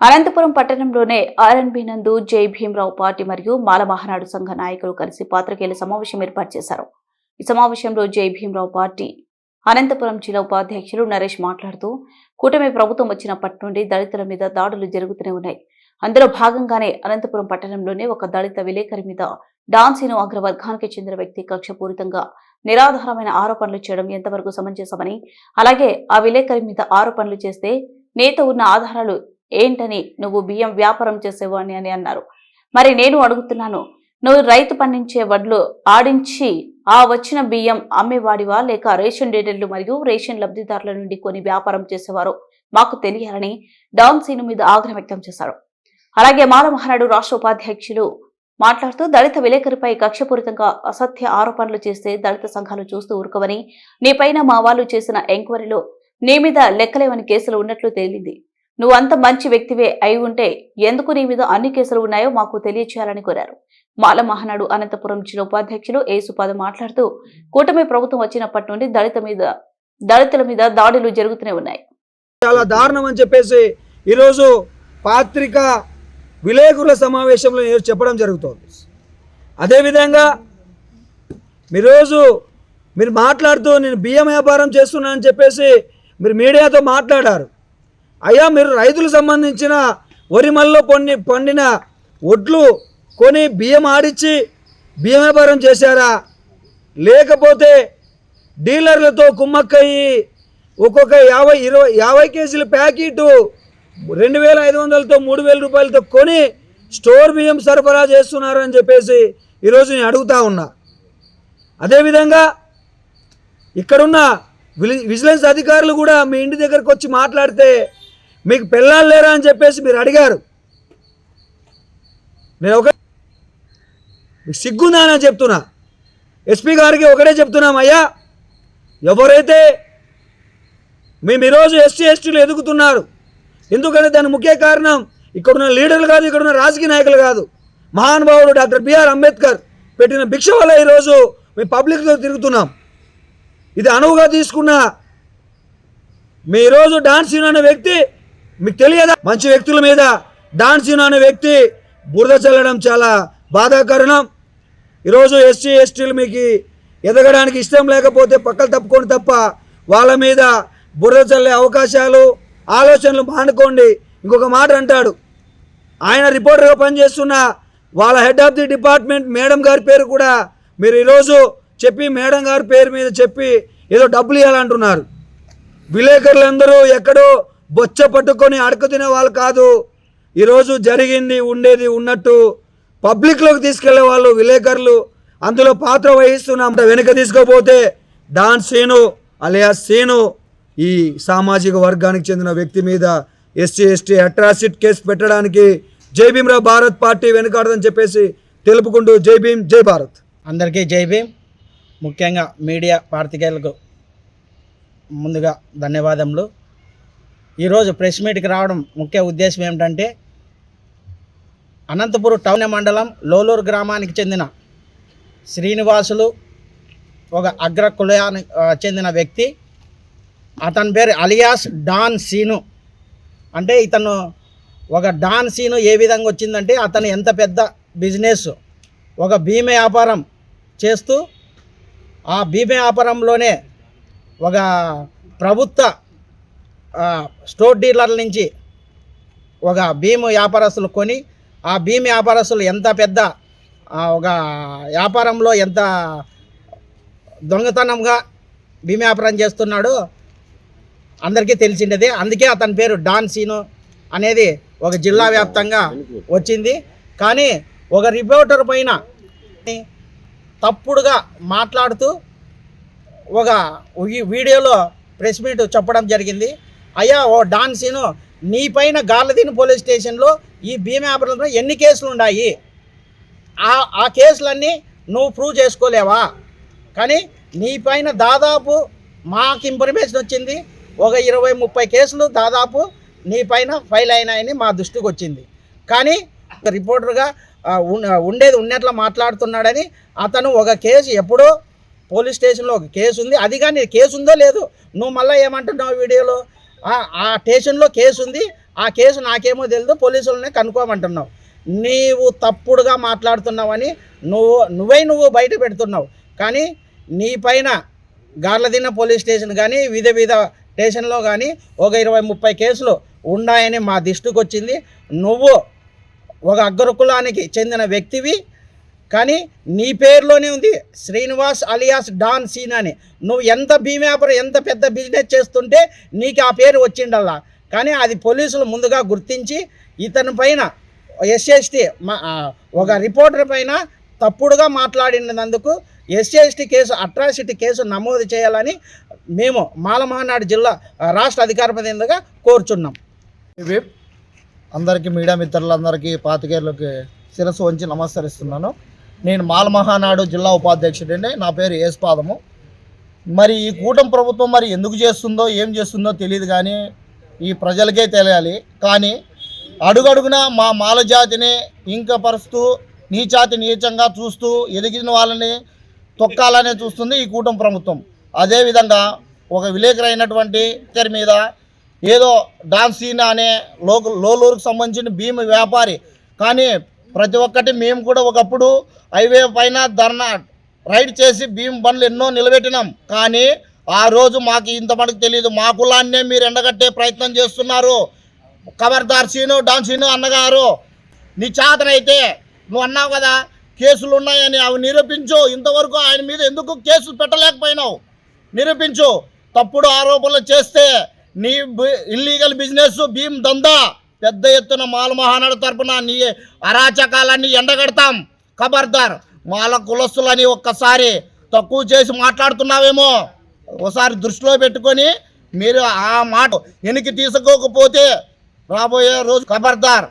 Anantapuram పట్టణంలోనే R&B నందు జై Bhimarao party మరియు మాల మహానాడు సంఘ నాయకులు కలిసి పాత్రికేయుల సమావేశం ఏర్పాటు చేశారు. ఈ సమావేశంలో జై భీమరావు పార్టీ అనంతపురం జిల్లా ఉపాధ్యక్షులు నరేష్ మాట్లాడుతూ కూటమి ప్రభుత్వం వచ్చినప్పటి నుండి దళితుల మీద దాడులు జరుగుతూనే ఉన్నాయి. అందులో భాగంగానే అనంతపురం పట్టణంలోనే ఒక దళిత విలేకరి మీద డాన్సీను అగ్రవర్గానికి చెందిన వ్యక్తి కక్షపూరితంగా నిరాధారమైన ఆరోపణలు చేయడం ఎంతవరకు సమంజసమని అలాగే ఆ విలేకరి మీద ఆరోపణలు చేస్తే నేత ఉన్న ఆధారాలు ఏంటని నువ్వు బియ్యం వ్యాపారం చేసేవాడిని అని అన్నారు. మరి నేను అడుగుతున్నాను నువ్వు రైతు పండించే వడ్లు ఆడించి ఆ వచ్చిన బియ్యం అమ్మేవాడివా? లేక రేషన్ డీటెయిల్లు మరియు రేషన్ లబ్ధిదారుల నుండి కొని వ్యాపారం చేసేవారు మాకు తెలియాలని డౌన్ సీను మీద ఆగ్రహం వ్యక్తం చేశారు. అలాగే మాల మహానాడు రాష్ట్ర ఉపాధ్యక్షులు మాట్లాడుతూ దళిత విలేకరిపై కక్షపూరితంగా అసత్య ఆరోపణలు చేస్తే దళిత సంఘాలు చూస్తూ ఊరుకోవని నీపైన మా వాళ్ళు చేసిన ఎంక్వైరీలో నీ మీద లెక్కలేవని కేసులు ఉన్నట్లు తేలింది. నువ్వు అంత మంచి వ్యక్తివే అయి ఉంటే ఎందుకు నీ మీద అన్ని కేసులు ఉన్నాయో మాకు తెలియచేయాలని కోరారు. మాల మహానాడు అనంతపురం జిల్లా ఉపాధ్యక్షులు ఏసుపాద మాట్లాడుతూ కూటమి ప్రభుత్వం వచ్చినప్పటి నుండి దళిత మీద దళితుల మీద దాడులు జరుగుతూనే ఉన్నాయి. చాలా దారుణం అని చెప్పేసి ఈరోజు పాత్రిక విలేకరుల సమావేశంలో నేను చెప్పడం జరుగుతోంది. అదేవిధంగా మీరోజు మీరు మాట్లాడుతూ నేను బియ్యం వ్యాపారం చేస్తున్నానని చెప్పేసి మీరు మీడియాతో మాట్లాడారు. అయ్యా మీరు రైతులకు సంబంధించిన వరిమల్లో కొన్ని పండిన ఒడ్లు కొని బియ్యం ఆడిచ్చి బియ్యం వ్యాపారం చేశారా? లేకపోతే డీలర్లతో కుమ్మక్కయ్యి ఒక్కొక్క యాభై ఇరవై యాభై కేజీల ప్యాకెట్ రెండు వేల ఐదు వందలతో మూడు వేల రూపాయలతో కొని స్టోర్ బియ్యం సరఫరా చేస్తున్నారు అని చెప్పేసి ఈరోజు నేను అడుగుతా ఉన్నా. అదేవిధంగా ఇక్కడున్న విజిలెన్స్ అధికారులు కూడా మీ ఇంటి దగ్గరకు వచ్చి మాట్లాడితే మీకు పిల్లలు లేరా అని చెప్పేసి మీరు అడిగారు. నేను ఒక మీకు సిగ్గుందా అని చెప్తున్నా. ఎస్పీ గారికి ఒకటే చెప్తున్నాం అయ్యా ఎవరైతే మేము ఈరోజు ఎస్టీ ఎస్టీలు ఎదుగుతున్నారు ఎందుకంటే దాని ముఖ్య కారణం ఇక్కడున్న లీడర్లు కాదు ఇక్కడున్న రాజకీయ నాయకులు కాదు. మహానుభావుడు డాక్టర్ బిఆర్ అంబేద్కర్ పెట్టిన భిక్ష వల్ల ఈరోజు మేము పబ్లిక్తో తిరుగుతున్నాం. ఇది అనువుగా తీసుకున్న మీ ఈరోజు డాన్స్ యూన్ అనే వ్యక్తి మీకు తెలియదా? మంచి వ్యక్తుల మీద డాన్స్ అనే వ్యక్తి బురద చల్లడం చాలా బాధాకరణం. ఈరోజు ఎస్సీ ఎస్టీలు మీకు ఎదగడానికి ఇష్టం లేకపోతే పక్కలు తప్పుకొని తప్ప వాళ్ళ మీద బురద చల్లే అవకాశాలు ఆలోచనలు మానుకోండి. ఇంకొక మాట అంటాడు. ఆయన రిపోర్టర్గా పనిచేస్తున్న వాళ్ళ head of the department madam గారి పేరు కూడా మీరు ఈరోజు చెప్పి మేడం గారి పేరు మీద చెప్పి ఏదో డబ్బులు ఇవ్వాలంటున్నారు విలేకరులందరూ ఎక్కడో బొచ్చ పట్టుకొని అడుగు తినే వాళ్ళు కాదు. ఈరోజు జరిగింది ఉండేది ఉన్నట్టు పబ్లిక్లోకి తీసుకెళ్ళే వాళ్ళు విలేకరులు అందులో పాత్ర వహిస్తున్నాం. వెనుక తీసుకోపోతే డాన్ సీను అలియా సీను ఈ సామాజిక వర్గానికి చెందిన వ్యక్తి మీద ఎస్సీ ఎస్టీ అట్రాసిట్ కేసు పెట్టడానికి జై భీమ్రావ్ భారత్ పార్టీ వెనుకాడదని చెప్పేసి తెలుపుకుంటూ జై భీమ్ జై భారత్. అందరికీ జై భీమ్. ముఖ్యంగా మీడియా పాత్రికేయులకు ముందుగా ధన్యవాదములు. ఈరోజు ప్రెస్ మీట్కి రావడం ముఖ్య ఉద్దేశం ఏమిటంటే అనంతపురం టౌన్ మండలం లోలూరు గ్రామానికి చెందిన శ్రీనివాసులు ఒక అగ్ర కులయానికి చెందిన వ్యక్తి. అతని పేరు అలియాస్ డాన్ సీను. అంటే ఇతను ఒక డాన్ సీను ఏ విధంగా వచ్చిందంటే అతను ఎంత పెద్ద బిజినెస్ ఒక బీమా వ్యాపారం చేస్తూ ఆ బీమా వ్యాపారంలోనే ఒక ప్రభుత్వ స్టోర్ డీలర్ల నుంచి ఒక భీము వ్యాపారస్తులు కొని ఆ భీమ వ్యాపారస్తులు ఎంత పెద్ద ఒక వ్యాపారంలో ఎంత దొంగతనంగా భీమ వ్యాపారం చేస్తున్నాడో అందరికీ తెలిసిండేది. అందుకే అతని పేరు డాన్ సీను అనేది ఒక జిల్లా వ్యాప్తంగా వచ్చింది. కానీ ఒక రిపోర్టర్ పైన తప్పుడుగా మాట్లాడుతూ ఒక వీడియోలో ప్రెస్ మీట్ చెప్పడం జరిగింది. అయ్యా ఓ డాన్సీను నీ పైన గార్లదీని పోలీస్ స్టేషన్లో ఈ భీమా వ్యాపారంలో ఎన్ని కేసులు ఉన్నాయి ఆ ఆ కేసులన్నీ నువ్వు ప్రూవ్ చేసుకోలేవా? కానీ నీ పైన దాదాపు మాకు ఇన్ఫర్మేషన్ వచ్చింది ఒక ఇరవై ముప్పై కేసులు దాదాపు నీ పైన ఫైల్ అయినాయని మా దృష్టికి వచ్చింది. కానీ రిపోర్టర్గా ఉండేది ఉన్నట్లు మాట్లాడుతున్నాడని అతను ఒక కేసు ఎప్పుడో పోలీస్ స్టేషన్లో ఒక కేసు ఉంది అది కానీ కేసు ఉందో లేదు నువ్వు మళ్ళీ ఏమంటున్నావు వీడియోలో? ఆ- స్టేషన్లో కేసు ఉంది. ఆ కేసు నాకేమో తెలియదు పోలీసులనే కనుక్కోమంటున్నావు. నీవు తప్పుడుగా మాట్లాడుతున్నావని నువ్వు నువ్వే నువ్వు బయట పెడుతున్నావు. కానీ నీ పైన గార్లదిన్న పోలీస్ స్టేషన్ కానీ వివిధ వివిధ స్టేషన్లో కానీ ఒక ఇరవై ముప్పై కేసులు ఉన్నాయని మా దృష్టికి వచ్చింది నువ్వు ఒక అగ్రకులానికి చెందిన వ్యక్తివి. కానీ నీ పేరులోనే ఉంది. శ్రీనివాస్ అలియాస్ డాన్ సీన్ అని. నువ్వు ఎంత భీమాపురం ఎంత పెద్ద బిజినెస్ చేస్తుంటే నీకు ఆ పేరు వచ్చిండల్లా. కానీ అది పోలీసులు ముందుగా గుర్తించి ఇతని పైన ఎస్ఎస్టీ ఒక రిపోర్టర్ పైన తప్పుడుగా మాట్లాడినందుకు ఎస్సీ కేసు అట్రాసిటీ కేసు నమోదు చేయాలని మేము మాలమహానాడు జిల్లా రాష్ట్ర అధికార ప్రతినిధిగా కోరుచున్నాం. అందరికీ మీడియా మిత్రులందరికీ పాతికేయులకి శిరస్సు వంచి నమస్కరిస్తున్నాను. నేను మాలమహానాడు జిల్లా ఉపాధ్యక్షుడిని నా పేరు ఏస్పాదము మరి ఈ కూటమి ప్రభుత్వం మరి ఎందుకు చేస్తుందో ఏం చేస్తుందో తెలియదు కానీ ఈ ప్రజలకే తెలియాలి. కానీ అడుగడుగున మా మాల జాతిని ఇంకపరుస్తూ నీచాతి నీచంగా చూస్తూ ఎదిగిన వాళ్ళని తొక్కాలనే చూస్తుంది ఈ కూటమి ప్రభుత్వం. అదేవిధంగా ఒక విలేకరైనటువంటి ఇద్దరి మీద ఏదో డాన్సీనా అనే లోకల్ లోలూరుకు సంబంధించిన భీమ వ్యాపారి కానీ ప్రతి ఒక్కటి మేము కూడా ఒకప్పుడు హైవే పైన ధర్నా రైడ్ చేసి భీమ్ బండ్లు ఎన్నో నిలబెట్టినాం. కానీ ఆ రోజు మాకు ఇంతమందికి తెలియదు మా కులాన్నే మీరు ఎండగట్టే ప్రయత్నం చేస్తున్నారు. ఖబర్దార్ సీను డాన్ సీను అన్నగారు నీ చేతనైతే నువ్వు అన్నావు కదా కేసులు ఉన్నాయని అవి నిరూపించు. ఇంతవరకు ఆయన మీద ఎందుకు కేసులు పెట్టలేకపోయినావు? నిరూపించు. తప్పుడు ఆరోపణలు చేస్తే నీ ఇల్లీగల్ బిజినెస్ భీమ్ దందా. పెద్ద ఎత్తున మాల మహానాడు తరపున నీ అరాచకాలన్నీ ఎండగడతాం. ఖబర్దార్ మాల కులస్తులని ఒక్కసారి తక్కువ చేసి మాట్లాడుతున్నావేమో. ఒకసారి దృష్టిలో పెట్టుకొని మీరు ఆ మాట వెనక్కి తీసుకోకపోతే రాబోయే రోజు ఖబర్దార్